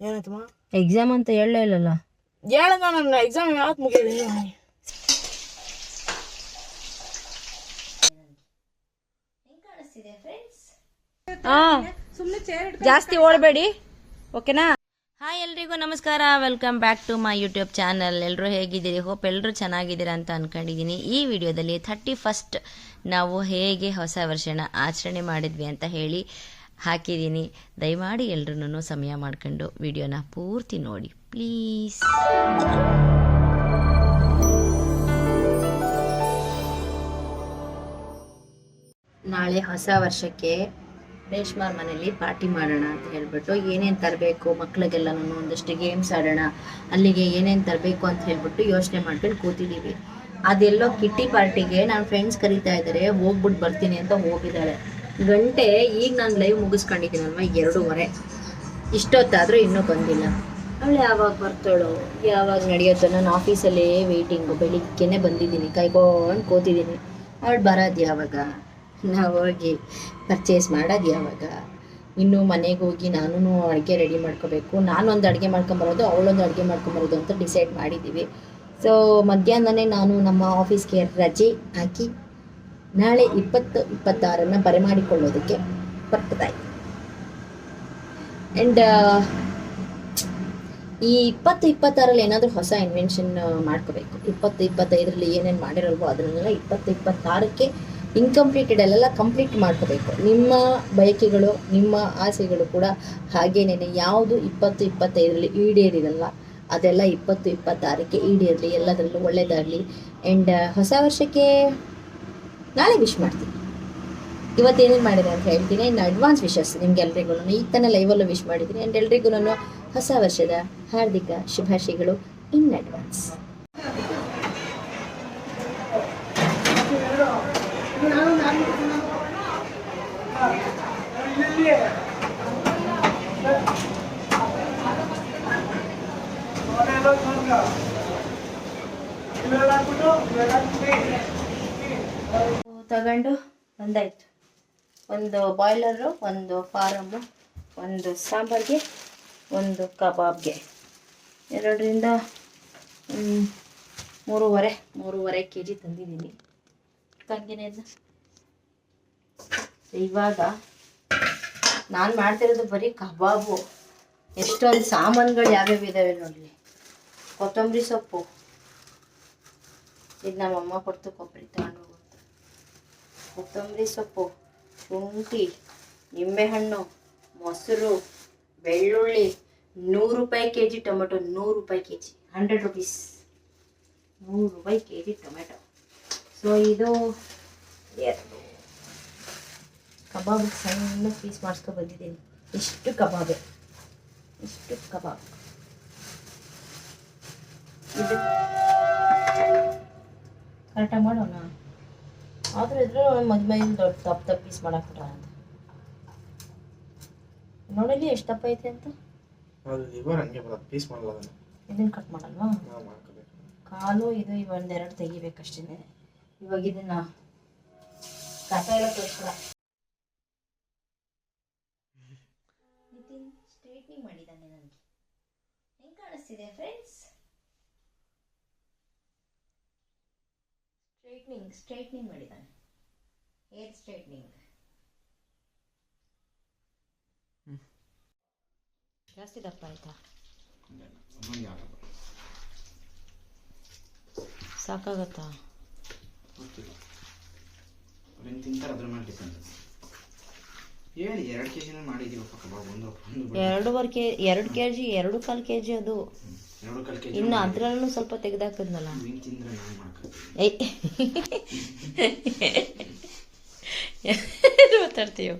ಏನಾಯ್ತಮ್ಮ ಎಕ್ಸಾಮ್ ಅಂತ ಹೇಳಲೇ ಇಲ್ಲಲ್ಲ. ಹೇಳದ ನನ್ನ ಎಕ್ಸಾಮ್ ಯಾವತ್ತು ಹಾ ಜಾಸ್ತಿ ಓಡಬೇಡಿ. ಓಕೆನಾ ಹಾಯ್ ಎಲ್ರಿಗೂ ನಮಸ್ಕಾರ. Welcome back to my YouTube channel ಎಲ್ಲರೂ ಹೇಗಿದ್ದೀರಿ? ಹೋಪ್ ಎಲ್ಲರೂ ಚೆನ್ನಾಗಿದ್ದೀರಾ ಅಂತ ಅನ್ಕೊಂಡಿದ್ದೀನಿ. ಈ ವಿಡಿಯೋದಲ್ಲಿ ಥರ್ಟಿ ಫಸ್ಟ್ ನಾವು ಹೇಗೆ ಹೊಸ ವರ್ಷನ ಆಚರಣೆ ಮಾಡಿದ್ವಿ ಅಂತ ಹೇಳಿ ಹಾಕಿದ್ದೀನಿ. ದಯಮಾಡಿ ಎಲ್ರೂ ಸಮಯ ಮಾಡ್ಕೊಂಡು ವಿಡಿಯೋನ ಪೂರ್ತಿ ನೋಡಿ. ಪ್ಲೀಸ್. ನಾಳೆ ಹೊಸ ವರ್ಷಕ್ಕೆ ರೇಷ್ಮಾರ್ ಮನೇಲಿ ಪಾರ್ಟಿ ಮಾಡೋಣ ಅಂತ ಹೇಳ್ಬಿಟ್ಟು ಏನೇನು ತರಬೇಕು, ಮಕ್ಳಿಗೆಲ್ಲನೂ ಒಂದಷ್ಟು ಗೇಮ್ಸ್ ಆಡೋಣ, ಅಲ್ಲಿಗೆ ಏನೇನು ತರಬೇಕು ಅಂತ ಹೇಳ್ಬಿಟ್ಟು ಯೋಚನೆ ಮಾಡ್ಕೊಂಡು ಕೂತಿದ್ದೀವಿ ಅದೆಲ್ಲೋ ಕಿಟ್ಟಿ ಪಾರ್ಟಿಗೆ ನನ್ನ ಫ್ರೆಂಡ್ಸ್ ಕರೀತಾ ಇದ್ದಾರೆ ಹೋಗ್ಬಿಟ್ಟು ಬರ್ತೀನಿ ಅಂತ ಹೋಗಿದ್ದಾಳೆ ಗಂಟೆ ಈಗ ನಾನು ಲೈವ್ ಮುಗಿಸ್ಕೊಂಡಿದ್ದೀನಲ್ವ? ಎರಡೂವರೆ. ಇಷ್ಟೊತ್ತಾದರೂ ಇನ್ನೂ ಬಂದಿಲ್ಲ. ಅವಳು ಯಾವಾಗ ಬರ್ತಾಳೋ, ಯಾವಾಗ ನಡೆಯುತ್ತೋ, ನಾನು ಆಫೀಸಲ್ಲೇ ವೆಯ್ಟಿಂಗು ಬೆಳಿಗ್ಗೆನೆ ಬಂದಿದ್ದೀನಿ. ಕಾಯ್ಕೊಂಡು ಕೂತಿದ್ದೀನಿ. ಅವಳು ಬರೋದು ಯಾವಾಗ? ನಾವು ಹೋಗಿ ಪರ್ಚೇಸ್ ಮಾಡೋದು ಯಾವಾಗ? ಇನ್ನು ಮನೆಗೆ ಹೋಗಿ ನಾನು ಅಡುಗೆ ರೆಡಿ ಮಾಡ್ಕೋಬೇಕು. ನಾನೊಂದು ಅಡುಗೆ ಮಾಡ್ಕೊಂಬರೋದು, ಅವಳೊಂದು ಅಡುಗೆ ಮಾಡ್ಕೊಂಬರೋದು ಅಂತ ಡಿಸೈಡ್ ಮಾಡಿದ್ದೀವಿ. ಸೊ ಮಧ್ಯಾಹ್ನನೇ ನಾನು ನಮ್ಮ ಆಫೀಸ್ಗೆ ರಜೆ ಹಾಕಿ ನಾಳೆ ಇಪ್ಪತ್ತು ಇಪ್ಪತ್ತಾರನ್ನು ಬರಮಾಡಿಕೊಳ್ಳೋದಕ್ಕೆ ಬರ್ತದೆ ಆ್ಯಂಡ್ ಈ ಇಪ್ಪತ್ತು ಇಪ್ಪತ್ತಾರಲ್ಲಿ ಏನಾದರೂ ಹೊಸ ಇನ್ವೆನ್ಷನ್ ಮಾಡ್ಕೋಬೇಕು. ಇಪ್ಪತ್ತು ಇಪ್ಪತ್ತೈದರಲ್ಲಿ ಏನೇನು ಮಾಡಿರಲ್ವೋ ಅದನ್ನೆಲ್ಲ ಇಪ್ಪತ್ತು ಇಪ್ಪತ್ತಾರಕ್ಕೆ ಇನ್ಕಂಪ್ಲೀಟೆಡ್ ಅಲ್ಲೆಲ್ಲ ಕಂಪ್ಲೀಟ್ ಮಾಡ್ಕೋಬೇಕು. ನಿಮ್ಮ ಬಯಕೆಗಳು, ನಿಮ್ಮ ಆಸೆಗಳು ಕೂಡ ಹಾಗೇನೇ ಯಾವುದು ಇಪ್ಪತ್ತು ಇಪ್ಪತ್ತೈದರಲ್ಲಿ ಈಡೇರಿರಲ್ಲ, ಅದೆಲ್ಲ ಇಪ್ಪತ್ತು ಇಪ್ಪತ್ತಾರಕ್ಕೆ ಈಡೇರಲಿ, ಎಲ್ಲದರಲ್ಲೂ ಒಳ್ಳೆಯದಾಗಲಿ ಆ್ಯಂಡ್ ಹೊಸ ವರ್ಷಕ್ಕೆ ನಾಳೆ ವಿಶ್ ಮಾಡ್ತೀನಿ. ಇವತ್ತೇನೇನು ಮಾಡಿದೆ ಅಂತ ಹೇಳ್ತೀನಿ. ಇನ್ನು ಅಡ್ವಾನ್ಸ್ ವಿಶಸ್ ನಿಮ್ಗೆ ಎಲ್ರಿಗೂ ಈಗ ತಾನೇ ಲೈವಲ್ಲೂ ವಿಶ್ ಮಾಡಿದ್ದೀನಿ. ಆ್ಯಂಡ್ ಎಲ್ರಿಗೂ ಹೊಸ ವರ್ಷದ ಹಾರ್ದಿಕ ಶುಭಾಶಯಗಳು ಇನ್ ಅಡ್ವಾನ್ಸ್ ತಗೊಂಡು ಒಂದಾಯ್ತು ಒಂದು ಬಾಯ್ಲರು ಒಂದು ಫಾರಮ್ಮು ಒಂದು ಸಾಂಬಾರ್ಗೆ, ಒಂದು ಕಬಾಬ್ಗೆ. ಎರಡರಿಂದ ಮೂರುವರೆ ಮೂರುವರೆ ಕೆ ಜಿ ತಂದಿದ್ದೀನಿ ತಂಗಿನೇ. ಇವಾಗ ನಾನು ಮಾಡ್ತಿರೋದು ಬರೀ ಕಬಾಬು. ಎಷ್ಟೊಂದು ಸಾಮಾನುಗಳು ಯಾವ್ಯಾವ ಇದಾವೆ ನೋಡಲಿ. ಕೊತ್ತಂಬರಿ ಸೊಪ್ಪು. ಇದು ನಮ್ಮಮ್ಮ ಕೊಡ್ತು ಕೊಬ್ಬರಿ ತಗೊಂಡು ಕೊತ್ತಂಬರಿ ಸೊಪ್ಪು, ಶುಂಠಿ, ನಿಂಬೆಹಣ್ಣು, ಮೊಸರು, ಬೆಳ್ಳುಳ್ಳಿ, ನೂರು ರೂಪಾಯಿ ಕೆ ಜಿ ಟೊಮೆಟೊ, ನೂರು ರೂಪಾಯಿ ಕೆ ಜಿ ಹಂಡ್ರೆಡ್ ರುಪೀಸ್ ನೂರು ರೂಪಾಯಿ ಕೆ ಜಿ ಟೊಮೆಟೊ. ಸೊ ಇದು ಎರಡು. ಕಬಾಬ್ ಸಣ್ಣ ಪೀಸ್ ಮಾಡಿಸ್ಕೊ ಬಂದಿದ್ದೀನಿ. ಇಷ್ಟು ಕಬಾಬೆ. ಇಷ್ಟು ಕಬಾಬ್. ಇದು. ಕರೆಕ್ಟಾಗಿ ಮಾಡೋಣ? ಆದ್ರೆ ಇದ್ರೆ ಮದುವೆ ದೊಡ್ಡ ತಪ್ಪು ತಪ್ಪು ಪೀಸ್ ಮಾಡಕ್ಕೆ ಅಂತ. ನೋಡಲಿ ಎಷ್ಟು ದಪ್ಪ ಐತೆ ಅಂತ? ಅದು ಲಿವರ್ ಹಂಗೆ ಬರೋದು ಪೀಸ್ ಮಾಡಲ್ಲ ಅದನ್ನು. ಇದನ್ನ ಕಟ್ ಮಾಡಲ್ವಾ? ಕಾಲು ಇದು ಒಂದೆರಡು ತೆಗಿಬೇಕಷ್ಟೇ ಇವಾಗ ಇದನ್ನ ಕಸ ಎಲ್ಲ ತೋರಿಸ್ಕೊಳ. ನಿತಿನ್ ಸ್ಟ್ರೈಟ್ನಿಂಗ್ ಮಾಡಿದ್ದಾನೆ ನನಗೆ. ಹೆಂಗೆ ಕಾಣಿಸ್ತಿದೆ ಫ್ರೆಂಡ್ಸ್ ಸ್ಟ್ರೈಟ್ನಿಂಗ್ ಸ್ಟ್ರೈಟ್ನಿಂಗ್ ಮಾಡಿದ್ದಾನೆ. ಹೇರ್ ಸ್ಟ್ರೈಟ್ನಿಂಗ್ ಜಾಸ್ತಿ ದಪ್ಪ ಆಯ್ತಾ? ಸಾಕಾಗತ್ತಾ? ಗೊತ್ತಿಲ್ಲ. ಅವ್ರೇನು ತಿಂತಾರೆ ಅದ್ರ ಮೇಲೆ ಡಿಪೆಂಡ್ ಹೇಳಿ ಎರಡು ಕೆ ಜಿನ ಮಾಡಿದ್ದೀವಪ್ಪ ಕಬಾಬ್ ಒಂದು ಒಂದು ಬಿಡು. ಎರಡೂವರೆ ಕೆ ಎರಡು ಕೆ ಜಿ ಎರಡು ಕಾಲು ಕೆ ಜಿ ಅದು ಇನ್ನು ಅದ್ರಲ್ಲೂ ಸ್ವಲ್ಪ ತೆಗೆದಾಕದ್ನಲ್ಲ. ಏಯ್. ಮಾತಾಡ್ತೀಯೋ?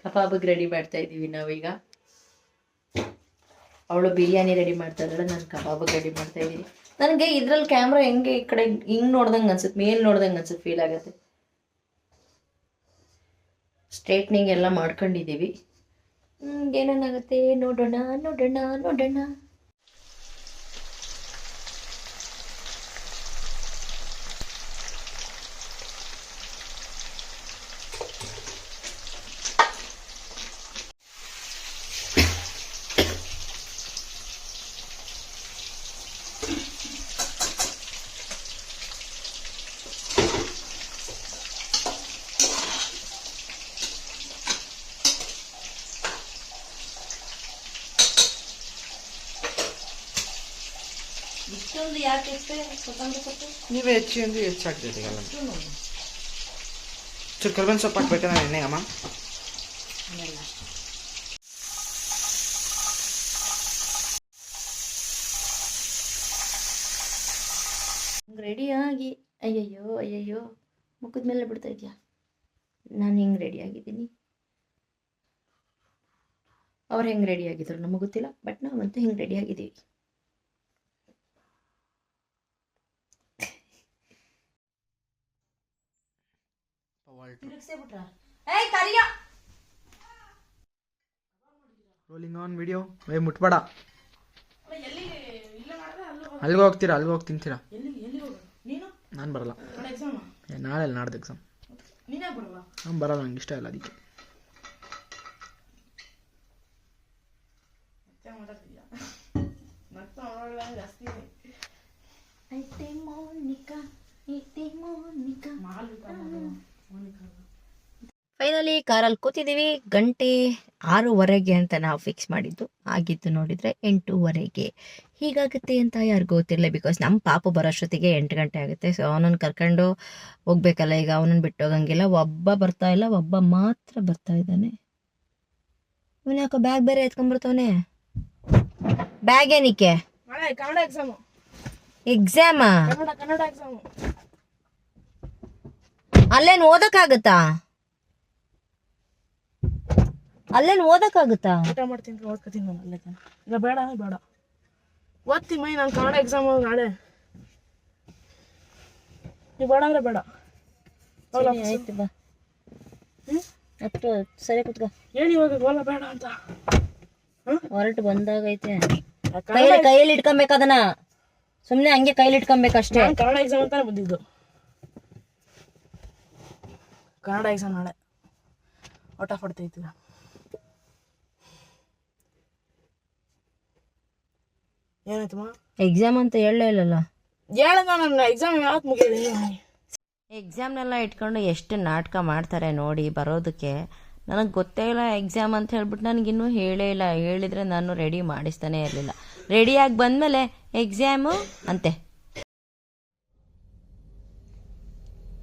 ಕಬಾಬಿಗೆ ರೆಡಿ ಮಾಡ್ತಾ ಇದ್ದೀವಿ ನಾವೀಗ. ಅವಳು ಬಿರಿಯಾನಿ ರೆಡಿ ಮಾಡ್ತಾ ಇದ್ದಾಳೆ ನಾನು ಕಬಾಬಿಗೆ ರೆಡಿ ಮಾಡ್ತಾ ಇದ್ದೀನಿ ನನಗೆ ಇದ್ರಲ್ಲಿ ಕ್ಯಾಮ್ರಾ ಹೆಂಗೆ ಈ ಕಡೆ ಹಿಂಗ್ ನೋಡ್ದಂಗೆ ಅನ್ಸುತ್ತೆ ಮೇಲ್ ನೋಡ್ದಂಗೆ ಅನ್ಸುತ್ತೆ ಫೀಲ್ ಆಗುತ್ತೆ. ಸ್ಟ್ರೇಟ್ನಿಂಗ್ ಎಲ್ಲ ಮಾಡ್ಕೊಂಡಿದ್ದೀವಿ ಏನೇನಾಗುತ್ತೆ? ನೋಡೋಣ ನೋಡೋಣ ನೋಡೋಣ. ಇಷ್ಟೊಂದು ಯಾಕೆ ಇಷ್ಟೇ ಕೊತ್ತಂಬರಿ ಸೊಪ್ಪು ನೀವೇ ಹೆಚ್ಚಿ ಅಂದ್ರೆ ಹೆಚ್ಚು ಹಾಕ್ತೈತೆ ಎಲ್ಲ ಚೂರು ಕರ್ಬೇವಿನ ಸೊಪ್ಪು ಹಾಕ್ಬೇಕಂದ್ರೆ ಎಣ್ಣೆಗಮ್ಮ ರೆಡಿಯಾಗಿ ಅಯ್ಯಯ್ಯೋ ಅಯ್ಯಯ್ಯೋ ಮುಖದ ಮೇಲೆ ಬಿಡ್ತಾ ಇದೆಯಾ? ನಾನು ಹೆಂಗೆ ರೆಡಿ ಆಗಿದ್ದೀನಿ? ಅವ್ರು ಹೆಂಗೆ ರೆಡಿ ಆಗಿದ್ರು? ನಮಗೆ ಗೊತ್ತಿಲ್ಲ ಬಟ್ ನಾವಂತೂ ಹಿಂಗೆ ರೆಡಿ ಆಗಿದ್ದೀವಿ. ರೋಲಿಂಗ್ ಆನ್ ವಿಡಿಯೋ ಏ ಮುಟ್ಬೇಡ. ಅಲ್ಲಿಗೆ ಹೋಗ್ತೀರಾ ಅಲ್ಲಿಗೆ ಹೋಗಿ ತಿಂತೀರಾ? ಎಲ್ಲಿ ಎಲ್ಲಿ ಹೋಗು? ನೀನು? ನಾನು ಬರಲ್ಲ. ಏ, ನಾಳೆ ಅಲ್ಲ ನಾಡ್ದು ಎಕ್ಸಾಮ್ ನೀನೇ ಬರಲ್ಲ? ನಾನು ಬರಲ್ಲ ನಂಗೆ ಇಷ್ಟ ಇಲ್ಲ ಅದಕ್ಕೆ. ಐತೆ ಮೌನಿಕ ಐತೆ ಮೌನಿಕ. ಮಾಲು ಮೋನಿಕಾ ಫೈನಲಿ ಕಾರಲ್ಲಿ ಕೂತಿದ್ದೀವಿ. ಗಂಟೆ ಆರೂವರೆಗೆ ಅಂತ ನಾವು ಫಿಕ್ಸ್ ಮಾಡಿದ್ದು. ಆಗಿದ್ದು ನೋಡಿದರೆ ಎಂಟೂವರೆಗೆ. ಹೀಗಾಗುತ್ತೆ ಅಂತ ಯಾರಿಗೂ ಗೊತ್ತಿರಲಿಲ್ಲ ಬಿಕಾಸ್ ನಮ್ಮ ಪಾಪ ಬರೋಷ್ಟೊತ್ತಿಗೆ ಎಂಟು ಗಂಟೆ ಆಗುತ್ತೆ. ಸೊ ಅವನನ್ನು ಕರ್ಕೊಂಡು ಹೋಗ್ಬೇಕಲ್ಲ ಈಗ ಅವನನ್ನು ಬಿಟ್ಟು ಹೋಗಂಗಿಲ್ಲ. ಒಬ್ಬ ಬರ್ತಾ ಇಲ್ಲ ಒಬ್ಬ ಮಾತ್ರ ಬರ್ತಾ ಇದ್ದಾನೆ. ಇವನು ಯಾಕೋ ಬ್ಯಾಗ್ ಬೇರೆ ಎತ್ಕೊಂಡ್ಬರ್ತಾವನೆ ಬ್ಯಾಗ್ ಏನಕ್ಕೆ ಎಕ್ಸಾಮಾ ಕನ್ನಡ ಎಕ್ಸಾಮು ಎಕ್ಸಾಮಾ ಕನ್ನಡ ಕನ್ನಡ ಎಕ್ಸಾಮು ಅಲ್ಲೇನು ಓದಕ್ಕಾಗತ್ತಾ? ಅಲ್ಲೇನು ಓದಕ್ಕಾಗುತ್ತಾ? ಊಟ ಮಾಡ್ತೀನಿ ಓದ್ಕೊತೀನಿ ನಾನು ಅಲ್ಲೇ ಇಲ್ಲ ಬೇಡ ಬೇಡ. ಓದ್ತೀನಿ ಮೈ ನಾನು ಕನ್ನಡ ಎಕ್ಸಾಮ್ ನಾಳೆ. ನೀವು ಬೇಡ ಅಂದ್ರೆ ಬೇಡ. ಆಯ್ತು ಬಾ. ಅಷ್ಟು ಸರಿ ಕುತ್ಕ. ಹೇಳಿ ಇವಾಗ ಗೋಲ ಬೇಡ ಅಂತ? ಹೊರಟು ಬಂದಾಗೈತೆ. ಕೈಯಲ್ಲಿ ಕೈಯಲ್ಲಿ ಇಟ್ಕೊಬೇಕು ಅದನ್ನ. ಸುಮ್ಮನೆ ಹಂಗೆ ಕೈಲಿ ಇಟ್ಕೊಬೇಕು ಅಷ್ಟೇ ನಾನು ಕನ್ನಡ ಎಕ್ಸಾಮ್ ಅಂತಾನೆ ಬಂದಿದ್ದು. ಕನ್ನಡ ಎಕ್ಸಾಮ್ ನಾಳೆ ಊಟ ಹೊಡ್ತೈತಿ ಏನಾಯ್ತಮ್ಮ ಎಕ್ಸಾಮ್ ಅಂತ ಹೇಳಲೇ ಇಲ್ಲಲ್ಲ. ಹೇಳದ ನನ್ನ ಎಕ್ಸಾಮ್ ಯಾವತ್ತು ಮುಗಿಯೋದು? ಎಕ್ಸಾಮ್ನೆಲ್ಲ ಇಟ್ಕೊಂಡು ಎಷ್ಟು ನಾಟಕ ಮಾಡ್ತಾರೆ ನೋಡಿ ಬರೋದಕ್ಕೆ. ನನಗೆ ಗೊತ್ತೇ ಇಲ್ಲ ಎಕ್ಸಾಮ್ ಅಂತ ಹೇಳ್ಬಿಟ್ಟು ನನಗಿನ್ನೂ ಹೇಳೇ ಇಲ್ಲ. ಹೇಳಿದರೆ ನಾನು ರೆಡಿ ಮಾಡಿಸ್ತಾನೆ ಇರಲಿಲ್ಲ. ರೆಡಿಯಾಗಿ ಬಂದಮೇಲೆ ಎಕ್ಸಾಮು ಅಂತೆ.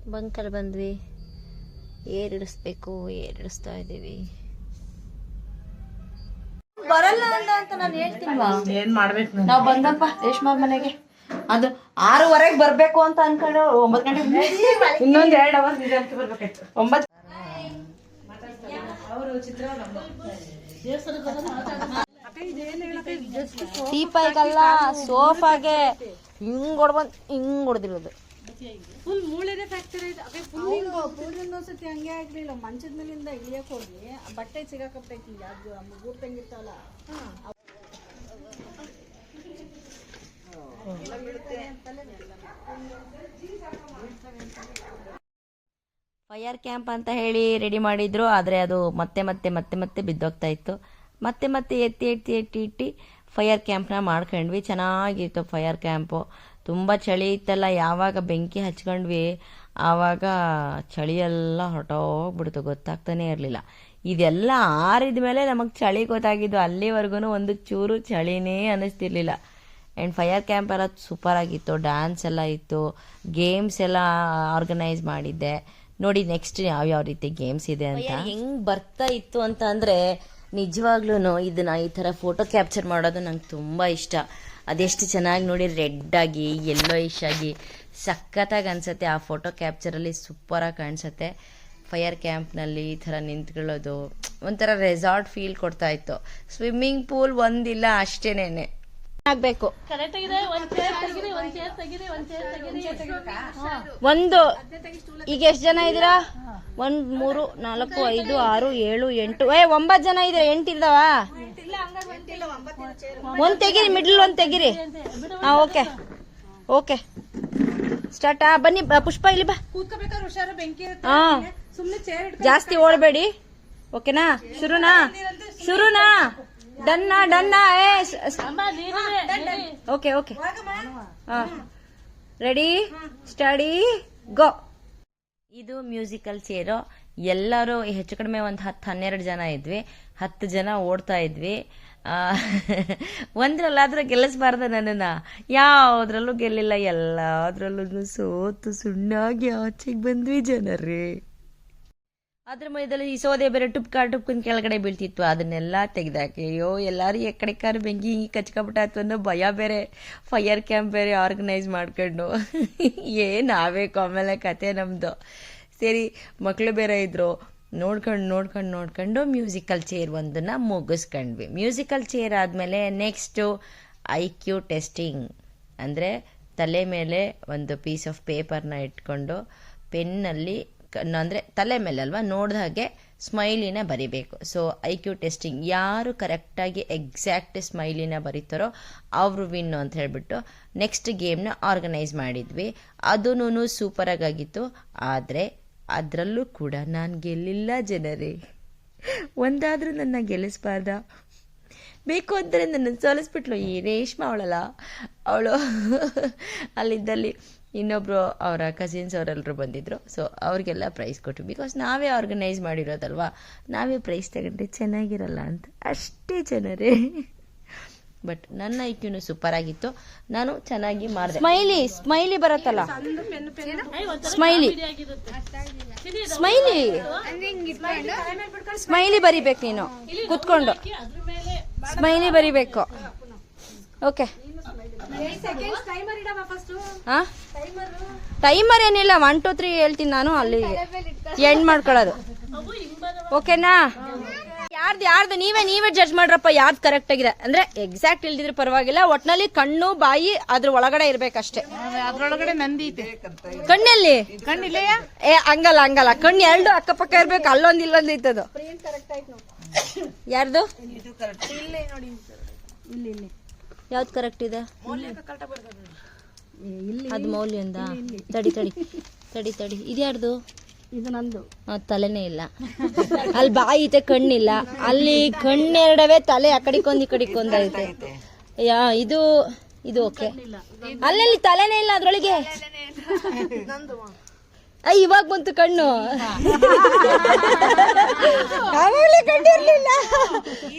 ಬಂಕಲ್ಲಿ ಬಂದ್ವಿ. ಏರಿಡಿಸ್ಬೇಕು ಏರಿಡಿಸ್ತಾ ಇದೀವಿ ಬರಲ್ಲ ಅಲ್ಲ ಅಂತ ನಾನು ಹೇಳ್ತೀನಿ ಏನ್ ಮಾಡ್ಬೇಕು ನಾವು ಬಂದಪ್ಪ ರೇಷ್ಮಾ ಮನೆಗೆ. ಅದು ಆರೂವರೆಗೆ ಬರ್ಬೇಕು ಅಂತ ಅನ್ಕೊಂಡು ಒಂಬತ್ತು ಗಂಟೆ ಇನ್ನೊಂದ್ ಎರಡು ಅವರ್ ನಿಧಾನಕ್ಕೆ ಬರ್ಬೇಕಾಯ್ತು. ಒಂಬತ್ತು ದೀಪಾಯಿಗಲ್ಲ ಸೋಫಾಗೆ ಹಿಂಗ್ ಹೊಡ್ಬಂದ್ ಹಿಂಗ್ ಹೊಡೆದಿರೋದು. ಒಂದ್ಸತಿ ಹಂಗೆ ಆಗ್ಲಿಲ್ಲ. ಮಂಚದ ಮೇಲಿಂದ ಇಳಿಯಕ್ ಹೋಗಿ ಬಟ್ಟೆ ಸಿಗಾಕತ್ತೈತಿ ಅದು ಮೂರ್ ತಂಗಿರ್ತಾವಲ್ಲ ಫೈರ್ ಕ್ಯಾಂಪ್ ಅಂತ ಹೇಳಿ ರೆಡಿ ಮಾಡಿದ್ರು. ಆದರೆ ಅದು ಮತ್ತೆ ಮತ್ತೆ ಮತ್ತೆ ಮತ್ತೆ ಬಿದ್ದೋಗ್ತಾ ಇತ್ತು. ಮತ್ತೆ ಮತ್ತೆ ಎತ್ತಿ ಎತ್ತಿ ಎತ್ತಿ ಇಟ್ಟು ಫೈರ್ ಕ್ಯಾಂಪ್ನ ಮಾಡ್ಕೊಂಡ್ವಿ. ಚೆನ್ನಾಗಿತ್ತು ಫೈರ್ ಕ್ಯಾಂಪು ತುಂಬ ಚಳಿ ಇತ್ತಲ್ಲ, ಯಾವಾಗ ಬೆಂಕಿ ಹಚ್ಕೊಂಡ್ವಿ, ಆವಾಗ ಚಳಿಯೆಲ್ಲ ಹೊರಟೋಗ್ಬಿಡ್ತು. ಗೊತ್ತಾಗ್ತಾನೆ ಇರಲಿಲ್ಲ. ಇದೆಲ್ಲ ಆರಿದ ಮೇಲೆ ನಮಗೆ ಚಳಿ ಗೊತ್ತಾಗಿದ್ದು, ಅಲ್ಲಿವರೆಗೂ ಒಂದು ಚೂರು ಚಳಿನೇ ಅನ್ನಿಸ್ತಿರ್ಲಿಲ್ಲ. ಆ್ಯಂಡ್ ಫೈರ್ ಕ್ಯಾಂಪ್ ಎಲ್ಲ ಸೂಪರ್ ಆಗಿತ್ತು ಡ್ಯಾನ್ಸ್ ಎಲ್ಲ ಇತ್ತು ಗೇಮ್ಸ್ ಎಲ್ಲ ಆರ್ಗನೈಸ್ ಮಾಡಿದ್ದೆ. ನೋಡಿ ನೆಕ್ಸ್ಟ್ ಯಾವ್ಯಾವ ರೀತಿ ಗೇಮ್ಸ್ ಇದೆ ಅಂತ. ಹೆಂಗ್ ಬರ್ತಾ ಇತ್ತು ಅಂತ ಅಂದ್ರೆ ನಿಜವಾಗ್ಲೂ ಇದನ್ನ ಈ ತರ ಫೋಟೋ ಕ್ಯಾಪ್ಚರ್ ಮಾಡೋದು ನಂಗೆ ತುಂಬಾ ಇಷ್ಟ. ಅದೆಷ್ಟು ಚೆನ್ನಾಗಿ ನೋಡಿ ರೆಡ್ ಆಗಿ ಯೆಲ್ಲೋ ಇಶ್ ಆಗಿ ಸಖತ್ತಾಗಿ ಅನ್ಸುತ್ತೆ ಆ ಫೋಟೋ ಕ್ಯಾಪ್ಚರಲ್ಲಿ ಸೂಪರಾಗಿ ಕಾಣಿಸುತ್ತೆ. ಫೈರ್ ಕ್ಯಾಂಪ್ನಲ್ಲಿ ಈ ಥರ ನಿಂತ್ಕೊಳ್ಳೋದು ಒಂಥರ ರೆಸಾರ್ಟ್ ಫೀಲ್ ಕೊಡ್ತಾ ಇತ್ತು. ಸ್ವಿಮ್ಮಿಂಗ್ ಪೂಲ್ ಒಂದಿಲ್ಲ ಅಷ್ಟೇನೇನೆ. ಆಗ್ಬೇಕು. ಒಂದು ಈಗ ಎಷ್ಟು ಜನ ಇದ್ದೀರಾ? ಒಂದ್ ಮೂರು ನಾಲ್ಕು ಐದು ಆರು ಏಳು ಎಂಟು. ಏ ಒಂಬತ್ತು ಜನ ಇದ್ರೆ ಎಂಟು ಇದ್ದಾವ ಒಂದ್ ತೆಗೀರಿ ಮಿಡ್ಲ್ ಒಂದ್ ತೆಗೀರಿ. ಹಾ ಓಕೆ ಓಕೆ ಸ್ಟಾರ್ಟ್ ಬನ್ನಿ ಬ- ಪುಷ್ಪ ಇಲ್ಲಿ ಬಾ. ಕೂತ್ಕೋಬೇಕಾದ್ರೆ ಹುಷಾರು ಬೆಂಕಿ ಇರುತ್ತೆ. ಹಾ. ಸುಮ್ನೆ ಚೇರ್ ಜಾಸ್ತಿ ಓಡಬೇಡಿ. ಓಕೆನಾ ಶುರುನಾ? ಶುರುನಾ? ಡನ್ನಾ ಡನ್ನಾ ಏ okay okay ready steady go ಇದು ಮ್ಯೂಸಿಕಲ್ ಚೇರು ಎಲ್ಲರೂ ಹೆಚ್ಚು ಕಡಿಮೆ ಒಂದು ಹತ್ತು ಹನ್ನೆರಡು ಜನ ಇದ್ವಿ. ಹತ್ತು ಜನ ಓಡ್ತಾ ಇದ್ವಿ. ಒಂದ್ರಲ್ಲಾದ್ರೂ ಗೆಲ್ಲಿಸ್ಬಾರ್ದ ನನ್ನನ್ನು. ಯಾವುದ್ರಲ್ಲೂ ಗೆಲ್ಲಿಲ್ಲ ಎಲ್ಲಾದ್ರಲ್ಲೂ ಸೋತು ಸುಣ್ಣಾಗಿ ಆಚೆಗೆ ಬಂದ್ವಿ ಜನರೇ. ಅದ್ರ ಮಧ್ಯದಲ್ಲಿ ಈ ಸೋದೆ ಬೇರೆ ಟುಪ್ಕಾ ಟುಪ್ಕನ್ ಕೆಳಗಡೆ ಬೀಳ್ತಿತ್ತು. ಅದನ್ನೆಲ್ಲ ತೆಗೆದಾಕೆ, ಅಯ್ಯೋ, ಎಲ್ಲರೂ ಎಕ್ಕಡೆ ಕಾರು ಬೆಂಕಿ ಹಿಂಗೆ ಕಚ್ಕೊಬಿಟ್ಟಾಯ್ತು ಅನ್ನೋ ಭಯ ಬೇರೆ. ಫೈರ್ ಕ್ಯಾಂಪ್ ಬೇರೆ ಆರ್ಗನೈಸ್ ಮಾಡ್ಕೊಂಡು. ಏನು ಆಬೇಕು ಆಮೇಲೆ ಕತೆ ನಮ್ಮದು ಸರಿ ಮಕ್ಕಳು ಬೇರೆ ಇದ್ರು. ನೋಡ್ಕೊಂಡು ನೋಡ್ಕೊಂಡು ನೋಡ್ಕೊಂಡು ಮ್ಯೂಸಿಕಲ್ ಚೇರ್ ಒಂದನ್ನು ಮುಗಿಸ್ಕೊಂಡ್ವಿ. ಮ್ಯೂಸಿಕಲ್ ಚೇರ್ ಆದಮೇಲೆ ನೆಕ್ಸ್ಟು ಐ ಕ್ಯೂ ಟೆಸ್ಟಿಂಗ್ ಅಂದರೆ ತಲೆ ಮೇಲೆ ಒಂದು ಪೀಸ್ ಆಫ್ ಪೇಪರ್ನ ಇಟ್ಕೊಂಡು ಪೆನ್ನಲ್ಲಿ ಅಂದರೆ ತಲೆ ಮೇಲೆ ಅಲ್ವಾ, ನೋಡಿದ ಹಾಗೆ ಸ್ಮೈಲಿನ ಬರಿಬೇಕು. ಸೊ ಐ ಕ್ಯೂ ಟೆಸ್ಟಿಂಗ್ ಯಾರು ಕರೆಕ್ಟಾಗಿ ಎಕ್ಸಾಕ್ಟ್ ಸ್ಮೈಲಿನ ಬರೀತಾರೋ ಅವರು ವಿನ್ನು ಅಂತ ಹೇಳಿಬಿಟ್ಟು ನೆಕ್ಸ್ಟ್ ಗೇಮ್ನ ಆರ್ಗನೈಸ್ ಮಾಡಿದ್ವಿ. ಅದೂ ಸೂಪರಾಗಿತ್ತು ಆದರೆ ಅದರಲ್ಲೂ ಕೂಡ ನಾನು ಗೆಲ್ಲಿಲ್ಲ ಜನರೇ. ಒಂದಾದರೂ ನನ್ನ ಗೆಲ್ಲಿಸ್ಬಾರ್ದ? ಬೇಕು ಅಂದರೆ ನನ್ನ ಸೋಲಿಸ್ಬಿಟ್ಲು. ಈ ರೇಷ್ಮಾ ಅವಳಲ್ಲ. ಅವಳು ಅಲ್ಲಿದ್ದಲ್ಲಿ ಇನ್ನೊಬ್ಬರು ಅವರ ಕಸಿನ್ಸ್ ಅವರೆಲ್ಲರೂ ಬಂದಿದ್ದರು ಸೊ ಅವ್ರಿಗೆಲ್ಲ ಪ್ರೈಸ್ ಕೊಟ್ಟು ಬಿಕಾಸ್ ನಾವೇ ಆರ್ಗನೈಸ್ ಮಾಡಿರೋದಲ್ವಾ? ನಾವೇ ಪ್ರೈಸ್ ತಗೊಂಡ್ರೆ ಚೆನ್ನಾಗಿರಲ್ಲ ಅಂತ. ಅಷ್ಟೇ ಜನರೇ. ಬಟ್ ನನ್ನ ಐಕ್ಯೂನು ಸೂಪರ್ ಆಗಿತ್ತು. ನಾನು ಚೆನ್ನಾಗಿ ಮಾಡಿದೆ. ಸ್ಮೈಲಿ ಸ್ಮೈಲಿ ಬರತ್ತಲ್ಲ? ಸ್ಮೈಲಿ ಸ್ಮೈಲಿ ಸ್ಮೈಲಿ ಬರಿಬೇಕು ನೀನು. ಕುತ್ಕೊಂಡು. ಸ್ಮೈಲಿ ಬರಿಬೇಕು. ಓಕೆ ಟೈಮರ್ ಏನಿಲ್ಲ. ಒನ್ ಟು ತ್ರೀ ಹೇಳ್ತೀನಿ ನಾನು. ಅಲ್ಲಿ ಎಂಡ್ ಮಾಡ್ಕೊಳ್ಳೋದು. ಓಕೆನಾ ಯಾರ್ದು ಯಾರ್ದು ನೀವೇ ನೀವೇ ಜಡ್ಜ್ ಮಾಡ್ರಪ್ಪ ಯಾವ್ದು ಕರೆಕ್ಟ್ ಆಗಿದೆ. ಅಂದ್ರೆ ಎಕ್ಸಾಕ್ಟ್ ಇಲ್ದಿದ್ರೆ ಪರವಾಗಿಲ್ಲ ಒಟ್ನಲ್ಲಿ ಕಣ್ಣು ಬಾಯಿ ಅದ್ರ ಒಳಗಡೆ ಇರ್ಬೇಕಷ್ಟೇ. ಅದ್ರೊಳಗಡೆ ನಂದಿ ಕಣ್ಣಲ್ಲಿ? ಕಣ್ಣಿಲ್ಲೆಯ? ಏ ಹಂಗಲ್ಲ ಹಂಗಲ್ಲ. ಕಣ್ಣು ಎರಡು ಅಕ್ಕಪಕ್ಕ ಇರ್ಬೇಕು ಅಲ್ಲೊಂದು ಇಲ್ಲೊಂದು ಇತ್ತದು ಯಾರ್ದು? ಯಾವ್ದು ಕರೆಕ್ಟ್ ಇದೆ. ಅದು ಮೌಲ್ಯಂದ? ತಡಿ ತಡಿ ತಡಿ ತಡಿ. ಇದ್ಯಾರ್ದು? ಇದು ನಂದು. ತಲೆನೇ ಇಲ್ಲ. ಅಲ್ಲಿ ಬಾಯಿ ಐತೆ ಕಣ್ಣಿಲ್ಲ. ಅಲ್ಲಿ ಕಣ್ಣೆರಡವೇ ತಲೆ ಆ ಕಡಿಕೊಂದ್ ಈ ಕಡಿಕೊಂದೈತೆ ಯಾ ಇದು ಇದು ಓಕೆ. ಅಲ್ಲಲ್ಲಿ ತಲೆನೇ ಇಲ್ಲ ಅದ್ರೊಳಗೆ. ಅಯ್ಯ ಇವಾಗ ಬಂತು ಕಣ್ಣು. ಆವಾಗ್ಲೇ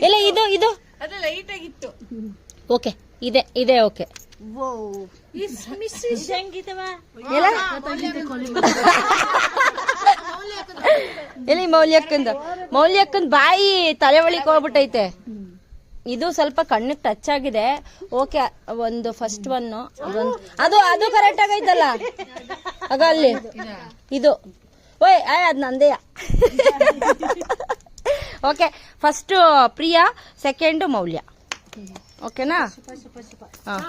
ಇಲ್ಲ ಇದು ಇದು. ಅದು ಲೈಟ್ ಆಗಿತ್ತು. ಓಕೆ ಇದೆ ಇದೆ ಓಕೆ. ಎಲ್ಲ ಎಲ್ಲಿ ಮೌಲ್ಯಕ್ಕಂದು ಮೌಲ್ಯಕ್ಕಂದ್ ಬಾಯಿ ತಲೆ ಒಳಗೆ ಹೋಗ್ಬಿಟ್ಟೈತೆ. ಇದು ಸ್ವಲ್ಪ ಕಣ್ಣಿಗೆ ಟಚ್ ಆಗಿದೆ. ಓಕೆ ಒಂದು ಫಸ್ಟ್ ಒನ್ ಅದೊಂದು ಅದು ಅದು ಕರೆಕ್ಟ್ ಆಗೈತಲ್ಲ? ಆಗ ಅಲ್ಲಿ. ಇದು. ಓಯ್ ಆಯ್ ಅದು ನಂದೆಯ okay first Priya second Maulya. ಓಕೆನಾ ಹಾಂ.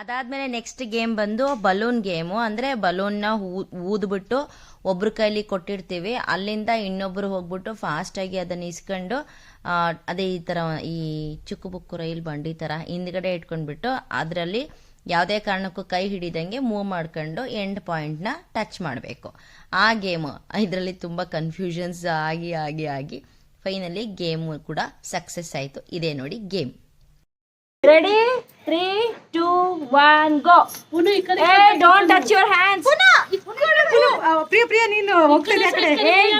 ಅದಾದ್ಮೇಲೆ ನೆಕ್ಸ್ಟ್ ಗೇಮ್ ಬಂದು ಬಲೂನ್ ಗೇಮು ಅಂದರೆ ಬಲೂನ್ನ ಊದ್ಬಿಟ್ಟು ಒಬ್ರ ಕೈಲಿ ಕೊಟ್ಟಿರ್ತೀವಿ. ಅಲ್ಲಿಂದ ಇನ್ನೊಬ್ರು ಹೋಗ್ಬಿಟ್ಟು ಫಾಸ್ಟಾಗಿ ಅದನ್ನು ಇಸ್ಕೊಂಡು ಅದೇ ಈ ಥರ ಈ ಚುಕ್ಕು ಬುಕ್ಕು ರೈಲ್ ಬಂಡಿ ಥರ ಹಿಂದ್ಗಡೆ ಇಟ್ಕೊಂಡ್ಬಿಟ್ಟು ಅದರಲ್ಲಿ ಯಾವುದೇ ಕಾರಣಕ್ಕೂ ಕೈ ಹಿಡಿದಂಗೆ ಮೂವ್ ಮಾಡ್ಕೊಂಡು ಎಂಡ್ ಪಾಯಿಂಟ್ನ ಟಚ್ ಮಾಡಬೇಕು. ಆ ಗೇಮು ಇದರಲ್ಲಿ ತುಂಬ ಕನ್ಫ್ಯೂಷನ್ಸ್ ಆಗಿ ಆಗಿ ಆಗಿ ಫೈನಲಿ ಗೇಮು ಕೂಡ ಸಕ್ಸಸ್ ಆಯಿತು. ಇದೇ ನೋಡಿ game ready three two one go don't touch your hands Priya Priya ನೀನು ಹೋಗ್ತೀನಿ ಆ ಕಡೆ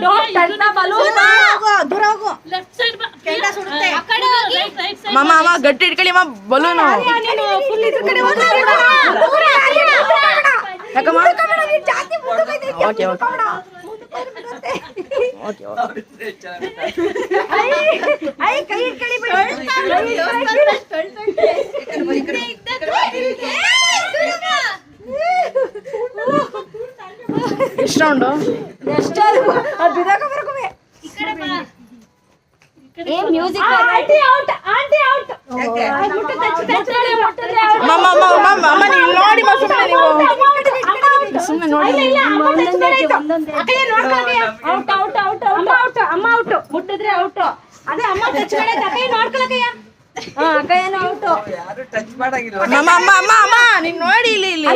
ಡೋಂಟ್ ಟಚ್ ದ ಬಲೂನ್ ಹೋಗು, ದೂರ ಹೋಗು ಕೆಂಡ ಸುಡುತ್ತೆ ಮಾಮ ಅಮ್ಮ ಗಟ್ಟಿ ಇಟ್ಕೊಳ್ಳಿ ಅಮ್ಮ ಬಲೂನು ಯಾಕಮ್ಮ ಓಕೆ ಓಕೆ ಓಕೆ ಓಕೆ. ಎಷ್ಟು ರೌಂಡು ಏ ಮ್ಯೂಸಿಕ್ ಅಮ್ಮ ಔಟ್ ಅಮ್ಮ ಅಮ್ಮ ಅಮ್ಮ ನೀವು ನೋಡಿ ಮಾ ನೀವು ಸುಮ್ಮನೆ ನೋಡಿ. ಮುಟ್ಟಿದ್ರೆ ಔಟ್. ಅದೇ ಅಮ್ಮ ಟಚ್ ಮುಟ್ಟಿದ್ರೆ ಕೈ ನೋಡ್ಕೊಳಕಯ್ಯ ಅಮ್ಮ ಅಮ್ಮ ಅಮ್ಮ ಅಮ್ಮ ನೀನ್ ನೋಡಿ ಇಲ್ಲಿ ಇಲ್ಲಿ.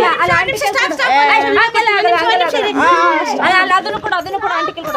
ಅದನ್ನು ಕೂಡ ಅದನ್ನು ಕೂಡ ಆಂಟಿ ಕೊಡ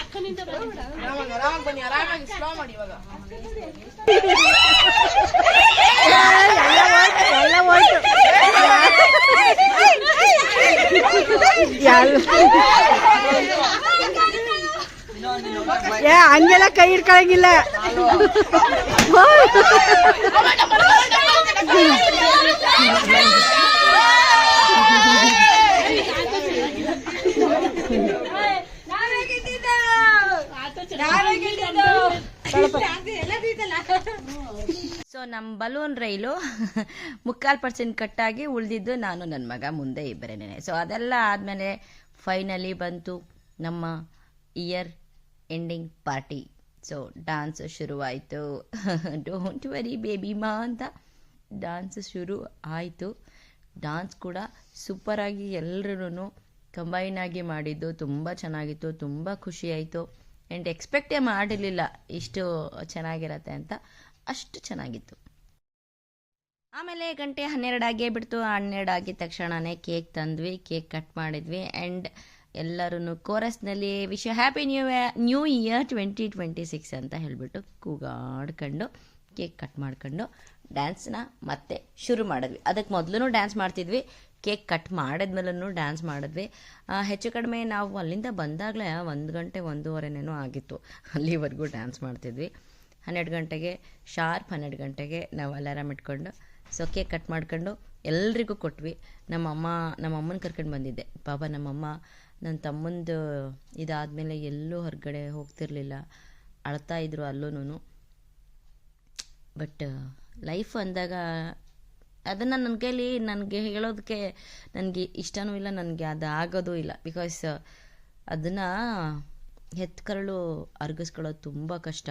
ಅಕ್ಕನಿಂದ ಬಂದಿದ್ದ ಆರಾಮಾಗಿ ಆರಾಮಾಗಿ ಬನ್ನಿ ಆರಾಮಾಗಿ ಸ್ಲೋ ಮಾಡಿ ಇವಾಗ ಏ ಹಂಗೆಲ್ಲ ಕೈ ಹಿಡ್ಕೊಳಂಗಿಲ್ಲ ನಮ್ಮ ಬಲೂನ್ ರೈಲು ಮುಕ್ಕಾಲು ಪರ್ಸೆಂಟ್ ಕಟ್ಟಾಗಿ ಉಳಿದಿದ್ದು ನಾನು ನನ್ನ ಮಗ ಮುಂದೆ ಇಬ್ಬರೇನೆ ಸೊ ಅದೆಲ್ಲ ಆದಮೇಲೆ ಫೈನಲಿ ಬಂತು ನಮ್ಮ year ending party so dance ಶುರುವಾಯಿತು. ಡೋಂಟ್ ವರಿ ಬೇಬಿ ಮಾ ಅಂತ ಡಾನ್ಸ್ ಶುರು ಆಯಿತು. ಡಾನ್ಸ್ ಕೂಡ ಸೂಪರಾಗಿ ಎಲ್ಲರೂ ಕಂಬೈನ್ ಆಗಿ ಮಾಡಿದ್ದು, ತುಂಬ ಚೆನ್ನಾಗಿತ್ತು, ತುಂಬ ಖುಷಿಯಾಯಿತು ಆ್ಯಂಡ್ ಎಕ್ಸ್ಪೆಕ್ಟೇ ಮಾಡಿರಲಿಲ್ಲ ಇಷ್ಟು ಚೆನ್ನಾಗಿರತ್ತೆ ಅಂತ. ಅಷ್ಟು ಚೆನ್ನಾಗಿತ್ತು. ಆಮೇಲೆ ಗಂಟೆ ಹನ್ನೆರಡಾಗೇ ಬಿಡ್ತು. ಹನ್ನೆರಡು ಆಗಿದ ತಕ್ಷಣನೇ ಕೇಕ್ ತಂದ್ವಿ, ಕೇಕ್ ಕಟ್ ಮಾಡಿದ್ವಿ ಆ್ಯಂಡ್ ಎಲ್ಲರೂ ಕೋರಸ್ನಲ್ಲಿ wish happy new new year twenty twenty six ಅಂತ ಹೇಳಿಬಿಟ್ಟು ಕೂಗಾಡ್ಕೊಂಡು ಕೇಕ್ ಕಟ್ ಮಾಡ್ಕೊಂಡು ಡ್ಯಾನ್ಸ್ನ ಮತ್ತೆ ಶುರು ಮಾಡಿದ್ವಿ. ಅದಕ್ಕೆ ಮೊದಲು ಡ್ಯಾನ್ಸ್ ಮಾಡ್ತಿದ್ವಿ. ಕೇಕ್ ಕಟ್ ಮಾಡಿದ್ಮೇಲೂ ಡ್ಯಾನ್ಸ್ ಮಾಡಿದ್ವಿ. ಹೆಚ್ಚು ಕಡಿಮೆ ನಾವು ಅಲ್ಲಿಂದ ಬಂದಾಗಲೇ ಒಂದು ಗಂಟೆ ಒಂದೂವರೆನೇನೋ ಆಗಿತ್ತು. ಅಲ್ಲಿವರೆಗೂ ಡ್ಯಾನ್ಸ್ ಮಾಡ್ತಿದ್ವಿ. ಹನ್ನೆರಡು ಗಂಟೆಗೆ, ಶಾರ್ಪ್ ಹನ್ನೆರಡು ಗಂಟೆಗೆ ನಾವು ಅಲಾರಾಮ್ ಇಟ್ಕೊಂಡು ಸೊ ಕಟ್ ಮಾಡ್ಕೊಂಡು ಎಲ್ರಿಗೂ ಕೊಟ್ವಿ. ನಮ್ಮಮ್ಮ, ನಮ್ಮಮ್ಮನ ಕರ್ಕೊಂಡು ಬಂದಿದ್ದೆ. ಪಾಪ ನಮ್ಮಮ್ಮ ನನ್ನ ತಮ್ಮಂದು ಇದಾದಮೇಲೆ ಎಲ್ಲೂ ಹೊರಗಡೆ ಹೋಗ್ತಿರ್ಲಿಲ್ಲ. ಅಳ್ತಾ ಇದ್ರು ಅಲ್ಲೂ ಬಟ್ ಲೈಫ್ ಅಂದಾಗ ಅದನ್ನು ನನ್ನ ಕೈಲಿ, ನನಗೆ ಹೇಳೋದಕ್ಕೆ ನನಗೆ ಇಷ್ಟನೂ ಇಲ್ಲ, ನನಗೆ ಅದು ಆಗೋದೂ ಇಲ್ಲ. ಬಿಕಾಸ್ ಅದನ್ನು ಹೆತ್ಕರಳು ಅರ್ಗಿಸ್ಕೊಳ್ಳೋದು ತುಂಬ ಕಷ್ಟ.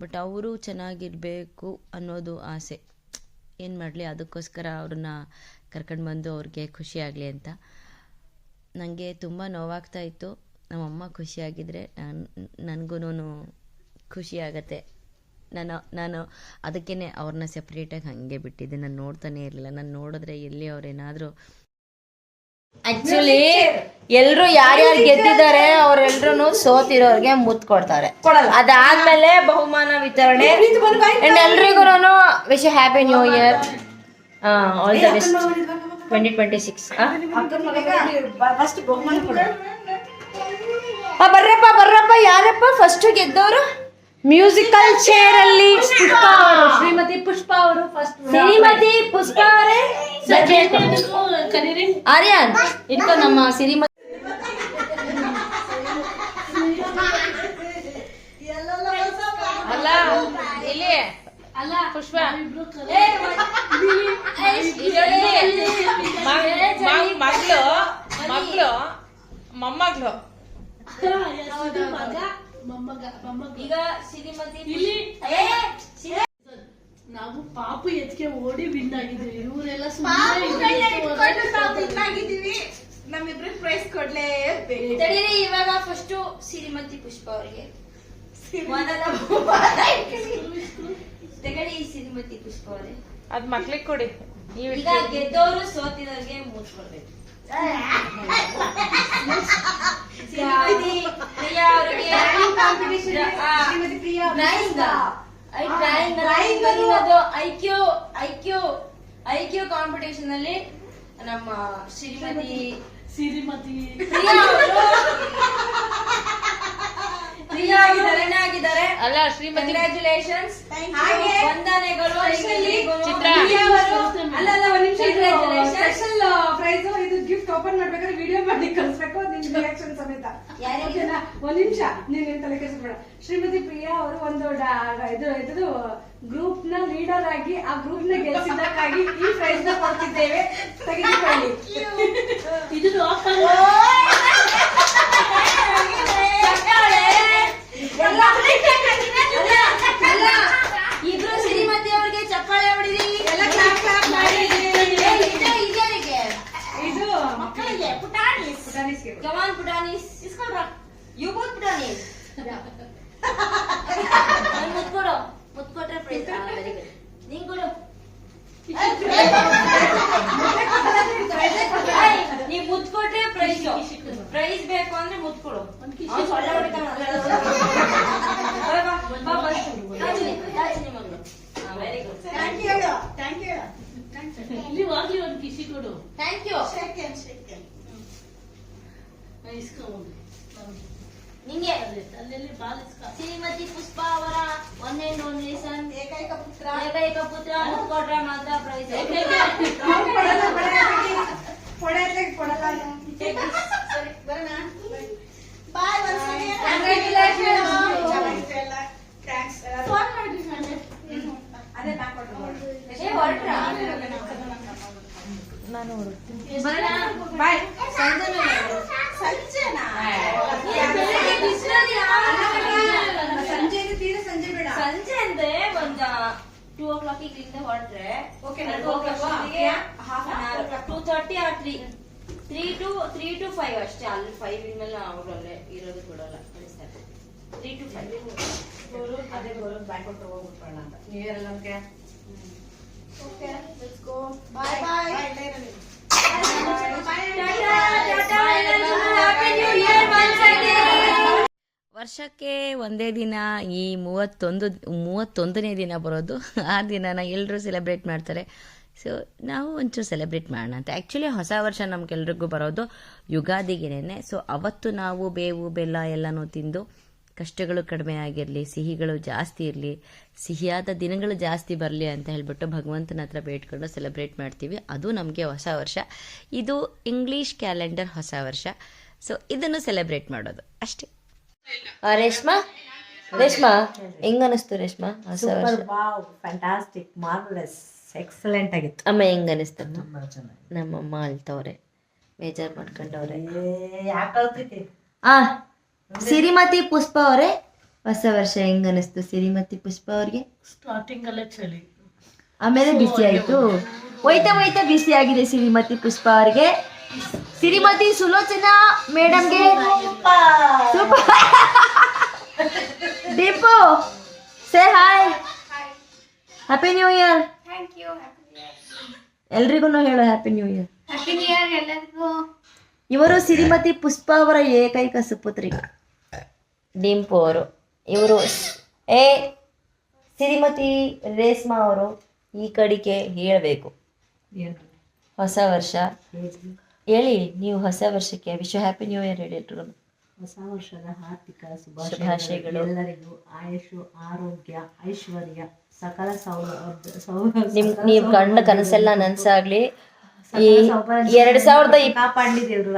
ಬಟ್ ಅವರು ಚೆನ್ನಾಗಿರಬೇಕು ಅನ್ನೋದು ಆಸೆ. ಏನು ಮಾಡಲಿ, ಅದಕ್ಕೋಸ್ಕರ ಅವ್ರನ್ನ ಕರ್ಕೊಂಡು ಬಂದು ಅವ್ರಿಗೆ ಖುಷಿಯಾಗಲಿ ಅಂತ. ನನಗೆ ತುಂಬ ನೋವಾಗ್ತಾ ಇತ್ತು. ನಮ್ಮಮ್ಮ ಖುಷಿಯಾಗಿದ್ದರೆ ನಾನು ನನಗೂ ಖುಷಿ ಆಗತ್ತೆ. ನಾನು ನಾನು ಅದಕ್ಕೇ ಅವ್ರನ್ನ ಸಪ್ರೇಟಾಗಿ ಹಾಗೆ ಬಿಟ್ಟಿದ್ದೆ. ನಾನು ನೋಡ್ತಾನೇ ಇರಲಿಲ್ಲ. ನಾನು ನೋಡಿದ್ರೆ ಎಲ್ಲಿ ಅವ್ರೇನಾದರೂ ಆಕ್ಚುಲಿ ಎಲ್ರು ಯಾರ್ಯಾರು ಗೆದ್ದಿದ್ದಾರೆ ಅವ್ರೆಲ್ರು ಸೋತಿರೋರ್ಗೆ ಮುತ್ ಕೊಡ್ತಾರೆ. ಅದಾದ್ಮೇಲೆ ಬಹುಮಾನ ವಿತರಣೆ. ಎಲ್ರಿಗೂ wish happy new year all the best twenty twenty six ಬರ್ರಪ್ಪ ಬರ್ರಪ್ಪ ಯಾರಪ್ಪ ಫಸ್ಟ್ ಗೆದ್ದವರು? ಮ್ಯೂಸಿಕಲ್ ಚೇರ್ ಅಲ್ಲಿ ಪುಷ್ಪ ಅವರು. ಶ್ರೀಮತಿ ಪುಷ್ಪ ಅವರು ಫಸ್ಟ್ ಶ್ರೀಮತಿ ಪುಷ್ಪ ಅವರೇ ಆರ್ಯನ್ ಇಟ್ಕೋ ನಮ್ಮ ಸಿರಿಮತಿ ಅಲ್ಲ ಇಲ್ಲಿ ಅಲ್ಲ ಪುಷ್ಪ ಮಗಳು ಮಗಳು ಮೊಮ್ಮಗಳು ಮಗ ಮೊಮ್ಮಗ ಮೊಮ್ಮಗ ಈಗ ಶ್ರೀಮತಿ ಇಲ್ಲಿ ಏ, ನಾವು ಪಾಪು ಎತ್ಕೆ ಓಡಿ ವಿನ್ ಆಗಿದ್ವಿ ಇವರೆಲ್ಲ ನಮ್ಮಿಬ್ರಿಗೆ ಪ್ರೈಸ್ ಕೊಡ್ಲೇಬೇಕು ತಡೀರಿ ಇವಾಗ ಫಸ್ಟ್ ಶ್ರೀಮತಿ ಪುಷ್ಪ ಅವರಿಗೆ. ತಗಡಿ ಶ್ರೀಮತಿ ಪುಷ್ಪ ಅವರೇ. ಅದ್ ಮಕ್ಳಿಗೆ ಕೊಡಿ. ನೀವು ಈಗ ಗೆದ್ದವರು ಸೋತಿದವ್ರಿಗೆ ಮುಚ್ಕೊಡ್ಬೇಕು. ಶ್ರೀಮತಿ ಪ್ರಿಯಾ ಅವರಿಗೆ ಐಕ್ಯೂ ಐಕ್ಯೂ ಐಕ್ಯೂ ಕಾಂಪಿಟೇಷನ್ ಅಲ್ಲಿ ನಮ್ಮ ಶ್ರೀಮತಿ ಸಿರಿಮತಿ ಪ್ರಿಯಾ winner ಆಗಿದ್ದಾರೆ. ಅಲ್ಲ ಶ್ರೀಮತಿ ಕಂಗ್ರ್ಯಾಚುಲೇಷನ್ಸ್ ವಂದನೆಗಳು ಚಿತ್ರ. ಅಲ್ಲಲ್ಲ ಒಂದ್ ನಿಮಿಷ ಸ್ಪೆಷಲ್ ಪ್ರೈಸ್ ಇದು ಗಿಫ್ಟ್ ಓಪನ್ ಮಾಡ್ಬೇಕಾದ್ರೆ ವಿಡಿಯೋ ಮಾಡಿ ಕಳಿಸ್ಬೇಕು ನಿಮ್ ರಿಯಾಕ್ಷನ್ ಸಮೇತ? ಒಂದ್ ನಿಮಿಷ. ನೀನ್ ತಲೆ ಕೆಡಿಸ್ಬೇಡ. ಶ್ರೀಮತಿ ಪ್ರಿಯಾ ಅವರು ಒಂದು ಇದು ಇದು ಗ್ರೂಪ್ನ ಲೀಡರ್ ಆಗಿ ಆ ಗ್ರೂಪ್ನ ಗೆಲ್ಸಿದ್ದಕ್ಕಾಗಿ ಈ ಪ್ರೈಸ್ನ ಕೊಡ್ತಿದ್ದೇವೆ. ತೆಗೆದುಕೊಳ್ಳಿ. ಇದನ್ನು 我是小少 ಶ್ರೀಮತಿ ಪುಷ್ಪ ಅವರ ಒನ್ ಅಂಡ್ ಓನ್ಲಿ ಸನ್ ಏಕೈಕ ಪುತ್ರ ಏಕೈಕ ಪುತ್ರ ಮುತ್ಕೊಟ್ರೆ ಮಾತ್ರ ಪ್ರೈಸ್ ಕೊಡಲ್ಲ, ಕೊಡಲ್ಲ, ಕೊಡಲ್ಲ, ಕೊಡಲ್ಲ ನಾನು. ಸರಿ ಬರೋಣ ಬಾಯ್ Congratulations. ಚೆನ್ನಾಗಿತ್ತು ಎಲ್ಲ ಥ್ಯಾಂಕ್ಸ್ ಫೋನ್ ಮಾಡ್ರಿ ಸಂಜೆ ಅದೇ ನಾನ್ ಕೊಡ್ತೀನಿ. ಏ ಹೊರಟ್ರಾ ನಾನು ಹುಡುಕ್ತೀನಿ ಬಾಯ್ ಸಂಜೆನಾ ಸಂಜೆ ಇದು ತೀರಾ ಸಂಜೆ ಬೇಡ ಸಂಜೆ ಅಂದ್ರೆ ಒಂದ ಟೂ ಓ ಕ್ಲಾಕ್ ಇಲ್ಲಿಂದ ಹೊರಟ್ರೆ Okay, ನಾನು ಹೋಗ್ಬೇಕಾ? Half an hour two thirty or three three two three two five ಅಷ್ಟೇ ಅಲ್ಲಿ ಫೈವ್ ಇನ್ಮೇಲೆ ಅವರಲ್ಲೇ ಇರೋದು ಕೊಡಲ್ಲ. ತ್ರೀ ಟು ಫೈವ್ ಅದೇ ಬರೋದು ಬಾಯ್ ಕೊಟ್ಟು ಹೋಗ್ಬಿಟ್ಕೊಳ್ಳೋಣ ಅಂತ. ನ್ಯೂ ಇಯರ್ ಎಲ್ಲ ನಮ್ಗೆ? ಓಕೆ ಲೆಟ್ಸ್ ಗೋ ಬಾಯ್ ಬಾಯ್ ವರ್ಷಕ್ಕೆ ಒಂದೇ ದಿನ ಈ ಮೂವತ್ತೊಂದು, ಮೂವತ್ತೊಂದನೇ ದಿನ ಬರೋದು. ಆ ದಿನನ ಎಲ್ಲರೂ ಸೆಲೆಬ್ರೇಟ್ ಮಾಡ್ತಾರೆ. ಸೊ ನಾವು ಒಂಚೂರು ಸೆಲೆಬ್ರೇಟ್ ಮಾಡೋಣ ಅಂತ. ಆ್ಯಕ್ಚುಲಿ ಹೊಸ ವರ್ಷ ನಮ್ಗೆಲ್ರಿಗೂ ಬರೋದು ಯುಗಾದಿಗೆನೇ ಸೊ ಅವತ್ತು ನಾವು ಬೇವು, ಬೆಲ್ಲ ಎಲ್ಲನೂ ತಿಂದು ಕಷ್ಟಗಳು ಕಡಿಮೆ ಆಗಿರಲಿ, ಸಿಹಿಗಳು ಜಾಸ್ತಿ ಇರಲಿ, ಸಿಹಿಯಾದ ದಿನಗಳು ಜಾಸ್ತಿ ಬರಲಿ ಅಂತ ಹೇಳ್ಬಿಟ್ಟು ಭಗವಂತನ ಹತ್ರ ಬೇಡ್ಕೊಂಡು ಸೆಲೆಬ್ರೇಟ್ ಮಾಡ್ತೀವಿ. ಅದು ನಮಗೆ ಹೊಸ ವರ್ಷ. ಇದು ಇಂಗ್ಲೀಷ್ ಕ್ಯಾಲೆಂಡರ್ ಹೊಸ ವರ್ಷ. ಸೊ ಇದನ್ನು ಸೆಲೆಬ್ರೇಟ್ ಮಾಡೋದು. ಅಷ್ಟೇ. ರೇಷ್ಮಾ? ರೇಷ್ಮಾ? ಹೆಂಗ ಅನಿಸ್ತು ರೇಷ್ಮಾ ಹೊಸ ವರ್ಷ? ವಾವ್ ಫ್ಯಾಂಟಾಸ್ಟಿಕ್ ಮಾರ್ವಲಸ್ ಎಕ್ಸಲೆಂಟ್ ಆಗಿತ್ತು. ಅಮ್ಮ ಹೆಂಗ ಅನಿಸ್ತು ನಮ್ಮ ಅಮ್ಮ ನಮ್ಮಮ್ಮ ಅಳ್ತವ್ರೆ. ಬೇಜಾರ್ ಮಾಡ್ಕೊಂಡವ್ರೆ. ಆ ಸಿರಿಮತಿ ಪುಷ್ಪ ಅವರೇ ಹೊಸ ವರ್ಷ ಹೆಂಗ ಅನಿಸ್ತು ಸಿರಿಮತಿ ಪುಷ್ಪ ಅವ್ರಿಗೆ? ಸ್ಟಾರ್ಟಿಂಗ್ ಅಲ್ಲೇ ಚಳಿ. ಆಮೇಲೆ ಬಿಸಿ ಆಯ್ತು ಹೋಯ್ತಾ ಹೋಯ್ತಾ ಬಿಸಿ ಆಗಿದೆ ಸಿರಿಮತಿ ಪುಷ್ಪ ಅವ್ರಿಗೆ. Shrimati Sulochana ಮೇಡಮ್ಗೆ Deepu say hi happy new year thank you ಎಲ್ರಿಗೂ ಹೇಳು happy new year happy new year ಎಲ್ಲರಿಗೂ. ಇವರು ಸಿರಿಮತಿ ಪುಷ್ಪ ಅವರ ಏಕೈಕ ಸುಪುತ್ರಿ. ಡಿಂಪು ಅವರು. ಇವರು ಏ ಸಿರಿಮತಿ ರೇಷ್ಮಾ ಅವರು ಈ ಕಡಿಕೆ ಹೇಳಬೇಕು. ಹೊಸ ವರ್ಷ. ಹೇಳಿ ನೀವು ಹೊಸ ವರ್ಷಕ್ಕೆ ವಿಶ್ ಹ್ಯಾಪಿ ನ್ಯೂ ಇಯರ್ ಹೇಳಿ ಹೊಸ ವರ್ಷದ ಆರ್ಥಿಕ ಶುಭಾಶಯಗಳು. ಶುಭಾಶಯಗಳು. ಎಲ್ಲರಿಗೂ ಆಯುಷು ಆರೋಗ್ಯ ಐಶ್ವರ್ಯ ಸಕಲ ಸೌಲಭ್ಯ ನಿಮ್ ನೀವು ಕಂಡ ಕನಸೆಲ್ಲ ನನ್ಸಾಗ್ಲಿ. ಈ ಎರಡ್ ಸಾವಿರದ ಇಪ್-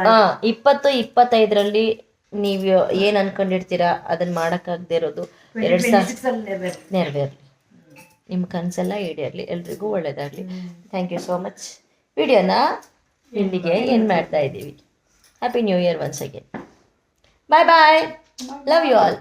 ಆ, ಇಪ್ಪತ್ತು ಇಪ್ಪತ್ತೈದರಲ್ಲಿ ನೀವು ಏನ್ ಅನ್ಕೊಂಡಿರ್ತೀರಾ ಅದನ್ನ ಮಾಡಕ್ಕಾಗದೇ ಇರೋದು ಎರಡ್ ಸಾವಿರ 2026 ಅಲ್ಲಿ ನೆರವೇರ್ಲಿ. ನೆರವೇರಲಿ ನಿಮ್ಮ ಕನಸೆಲ್ಲ ಈಡೇರ್ಲಿ. ಎಲ್ರಿಗೂ ಒಳ್ಳೇದಾಗ್ಲಿ. ಥ್ಯಾಂಕ್ ಯು ಸೋ ಮಚ್ ವಿಡಿಯೋನ ಇಲ್ಲಿಗೆ ಏನು ಮಾಡ್ತಾ ಇದ್ದೀವಿ. Happy new year once again bye bye love you all